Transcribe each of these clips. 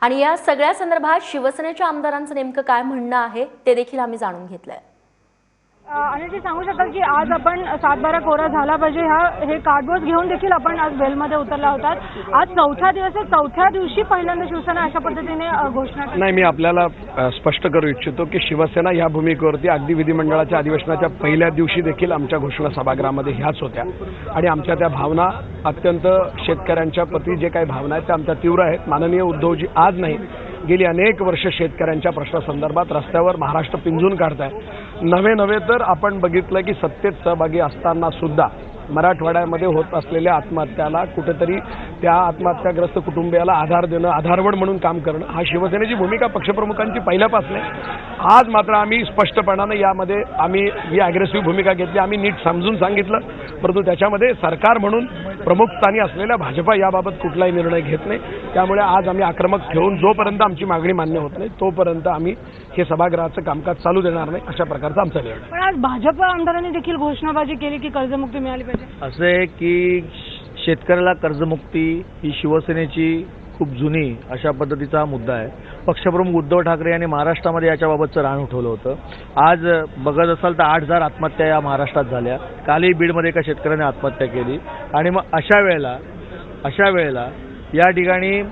आणि या सगळ्या संदर्भात शिवसेनेच्या आमदारांचं नेमकं काय म्हणणं आहे ते देखील आम्ही जाणून घेतलंय. अनिलजी सांगू शकाल की आज आपण सातबारा कोरा झाला पाहिजे. ह्या हे कार्डबोर्ड घेऊन देखील आपण आज बेलमध्ये उतरला होता आज चौथा दिवस आहे. चौथ्या दिवशी पहिल्यांदा शिवसेना अशा पद्धतीने घोषणा नाही मी आपल्याला स्पष्ट करू इच्छितो की शिवसेना ह्या भूमिकेवरती अगदी विधिमंडळाच्या अधिवेशनाच्या पहिल्या दिवशी देखील आमच्या घोषणा सभागृहामध्ये ह्याच होत्या. आणि आमच्या त्या भावना अत्यंत शेतकऱ्यांच्या प्रती जे काही भावना आहेत त्या आमच्या तीव्र आहेत. माननीय उद्धवजी आज नाही. गेली अनेक वर्ष शेतकऱ्यांच्या प्रश्नासंदर्भात रस्त्यावर महाराष्ट्र पिंजून काढताय नव्हे नव्हे तर आपण बघितलं की सत्तेत सहभागी असताना सुद्धा मराठवाड्यामध्ये होत असलेल्या आत्महत्याला कुठेतरी त्या आत्महत्याग्रस्त कुटुंबियाला आधार देणं आधारवड म्हणून काम करणं हा शिवसेनेची भूमिका पक्षप्रमुखांची पहिल्यापासून आहे. आज मात्र आम्ही स्पष्टपणानं यामध्ये आम्ही ही अग्रेसिव्ह भूमिका घेतली आम्ही नीट समजून सांगितलं परंतु त्याच्यामध्ये सरकार म्हणून प्रमुख स्थानी असलेल्या भाजपा याबाबत कुठलाही निर्णय घेत नाही. त्यामुळे आज आम्ही आक्रमक ठेवून जोपर्यंत आमची मागणी मान्य होत नाही तोपर्यंत आम्ही हे सभागृहाचं कामकाज चालू देणार नाही अशा प्रकारचा आमचा निर्णय पण आज भाजप आमदारांनी देखील घोषणाबाजी केली की कर्जमुक्ती मिळाली पाहिजे? असं आहे की शेतकऱ्याला कर्जमुक्ती ही शिवसेनेची खूप जुनी अशा पद्धतीचा मुद्दा आहे. पक्षप्रमुख उद्धव ठाकरे यांनी महाराष्ट्रामध्ये याच्याबाबतचं रान उठवलं होतं. आज बघत असाल तर आठ हजार आत्महत्या या महाराष्ट्रात झाल्या. कालही बीडमध्ये एका शेतकऱ्याने आत्महत्या केली. आणि मग अशा वेळेला अशा वेळेला या ठिकाणी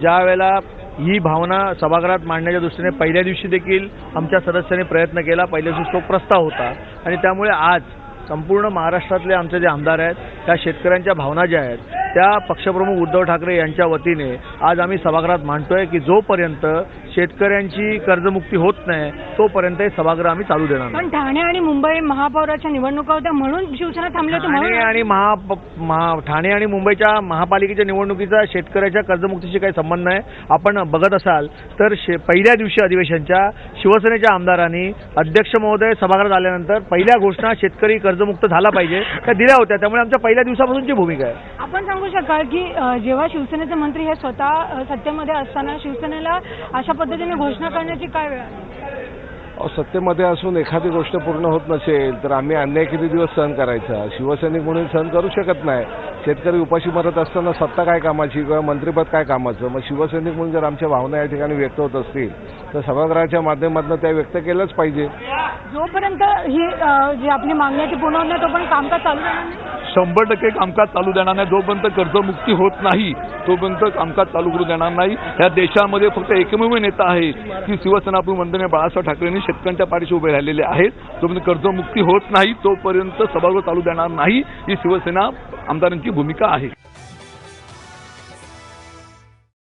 ज्या वेळेला ही भावना सभागृहात मांडण्याच्या दृष्टीने पहिल्या दिवशी देखील आमच्या सदस्यांनी प्रयत्न केला. पहिल्या दिवशी तो प्रस्ताव होता. आणि त्यामुळे आज संपूर्ण महाराष्ट्रातले आमचे जे आमदार आहेत त्या शेतकऱ्यांच्या भावना ज्या आहेत त्या पक्षप्रमुख उद्धव ठाकरे यांच्या वतीने आज आम्ही सभागृहात मांडतोय की जोपर्यंत शेतकऱ्यांची कर्जमुक्ती होत नाही तोपर्यंत हे सभागृह आम्ही चालू देणार पण ठाणे आणि मुंबई महापौराच्या निवडणुका होत्या म्हणून शिवसेना थांबली ठाणे आणि महा ठाणे आणि मुंबईच्या महापालिकेच्या निवडणुकीचा शेतकऱ्याच्या कर्जमुक्तीशी काही संबंध नाही. आपण बघत असाल तर पहिल्या दिवशी अधिवेशनच्या शिवसेनेच्या आमदारांनी अध्यक्ष महोदय सभागृहात आल्यानंतर पहिल्या घोषणा शेतकरी कर्जमुक्त झाला पाहिजे त्या दिल्या होत्या. त्यामुळे आमच्या पहिल्या दिवसापासूनची भूमिका आहे. आपण सांगू शकाल की जेव्हा शिवसेनेचे मंत्री हे स्वतः सत्तेमध्ये असताना शिवसेनेला अशा पद्धतीने घोषणा करण्याची काय वेळ सत्तेमध्ये असून एखादी गोष्ट पूर्ण होत नसेल तर आम्ही अन्याय किती दिवस सहन करायचा? शिवसैनिक म्हणून सहन करू शकत नाही. शेतकरी उपाशी मरत असताना सत्ता काय कामाची किंवा मंत्रिपद काय कामाचं? मग शिवसैनिक म्हणून जर आमच्या भावना या ठिकाणी व्यक्त होत असतील तर सभागृहाच्या माध्यमातून त्या व्यक्त केल्याच पाहिजे. जोपर्यंत ही जी आपली मागणी आहे ती पूर्ण होत नाही तोपर्यंत कामकाज चालू राहणार नाही? शंभर टक्के कामकाज चालू देणार नाही. जोपर्यंत कर्जमुक्ती होत नाही तोपर्यंत कामकाज चालू करू देणार नाही. या देशामध्ये फक्त एकमेव नेता आहे की शिवसेना प्रमुख बाळासाहेब ठाकरेंनी शेतकऱ्यांच्या पाठीशी उभे राहिलेले आहेत. जोपर्यंत कर्जमुक्ती होत नाही तोपर्यंत सभागृह चालू देणार नाही. ही शिवसेना आमदारांची भूमिका आहे.